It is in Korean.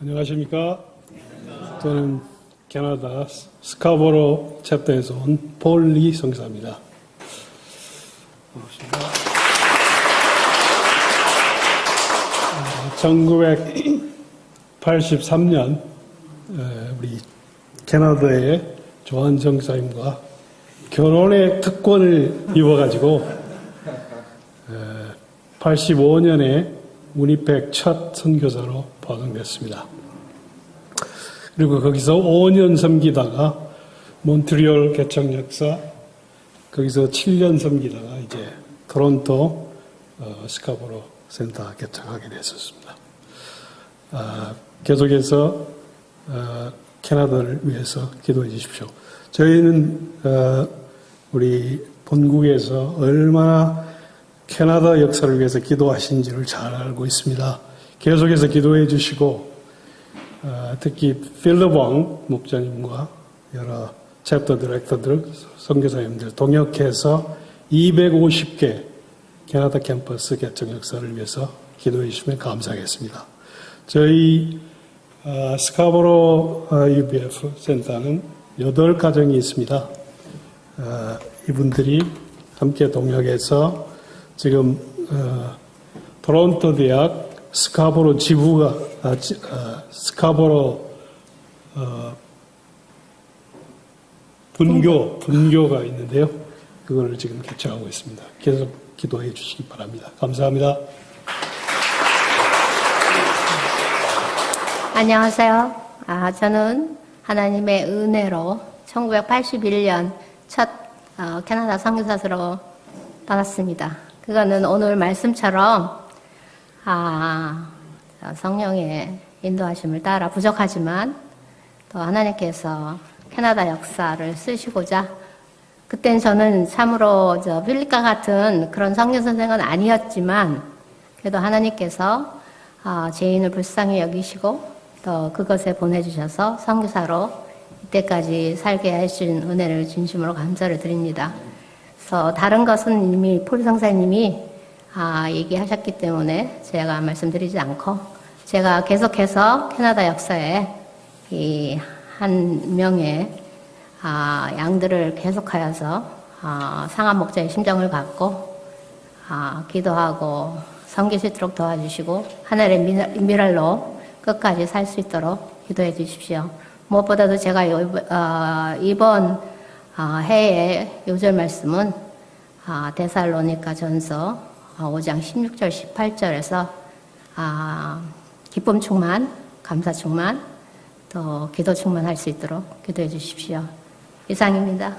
안녕하십니까. 저는 캐나다 스카보로 챕터에서 온 폴리 성사입니다. 반갑습니다. 어, 1983년 우리 캐나다의 조한 정사님과 결혼의 특권을 입어가지고 85년에 위니펙 첫 선교사로 파송됐습니다. 그리고 거기서 5년 섬기다가 몬트리올 개척 역사, 거기서 7년 섬기다가 이제 토론토 어, 스카보로 센터 개척하게 됐었습니다. 아, 계속해서 어, 캐나다를 위해서 기도해 주십시오. 저희는 어, 우리 본국에서 얼마나 캐나다 역사를 위해서 기도하신 지를 잘 알고 있습니다. 계속해서 기도해 주시고 어, 특히 필러봉 목자님과 여러 챕터 디렉터들, 선교사님들 동역해서 250개 캐나다 캠퍼스 개척 역사를 위해서 기도해 주시면 감사하겠습니다. 저희 어, 스카보로 어, UBF 센터는 8가정이 있습니다. 어, 이분들이 함께 동역해서 지금 어, 토론토 대학 스카보로 지부가 아, 지- 아, 스카보로 어, 분교 분교가 있는데요. 그걸 지금 개최하고 있습니다. 계속 기도해 주시기 바랍니다. 감사합니다. 안녕하세요. 아, 저는 하나님의 은혜로 1981년 첫 어, 캐나다 선교사로 받았습니다. 그거는 오늘 말씀처럼 아, 성령의 인도하심을 따라 부족하지만 또 하나님께서 캐나다 역사를 쓰시고자 그땐 저는 참으로 저 빌리카 같은 그런 성경 선생은 아니었지만 그래도 하나님께서 아, 죄인을 불쌍히 여기시고 또 그것에 보내주셔서 선교사로 이때까지 살게 하신 은혜를 진심으로 감사를 드립니다. 그래서 다른 것은 이미 폴 성사님이 아, 얘기하셨기 때문에 제가 말씀드리지 않고 제가 계속해서 캐나다 역사에 이 한 명의 아, 양들을 계속하여서 아, 상한 목자의 심정을 갖고 아, 기도하고 섬길 수 있도록 도와주시고 하늘의 미- 미랄로 끝까지 살 수 있도록 기도해 주십시오. 무엇보다도 제가 요- 어, 이번 아, 해의 요절 말씀은 아, 데살로니가 전서 5장 16절 18절에서 아, 기쁨 충만, 감사 충만, 또 기도 충만할 수 있도록 기도해 주십시오. 이상입니다.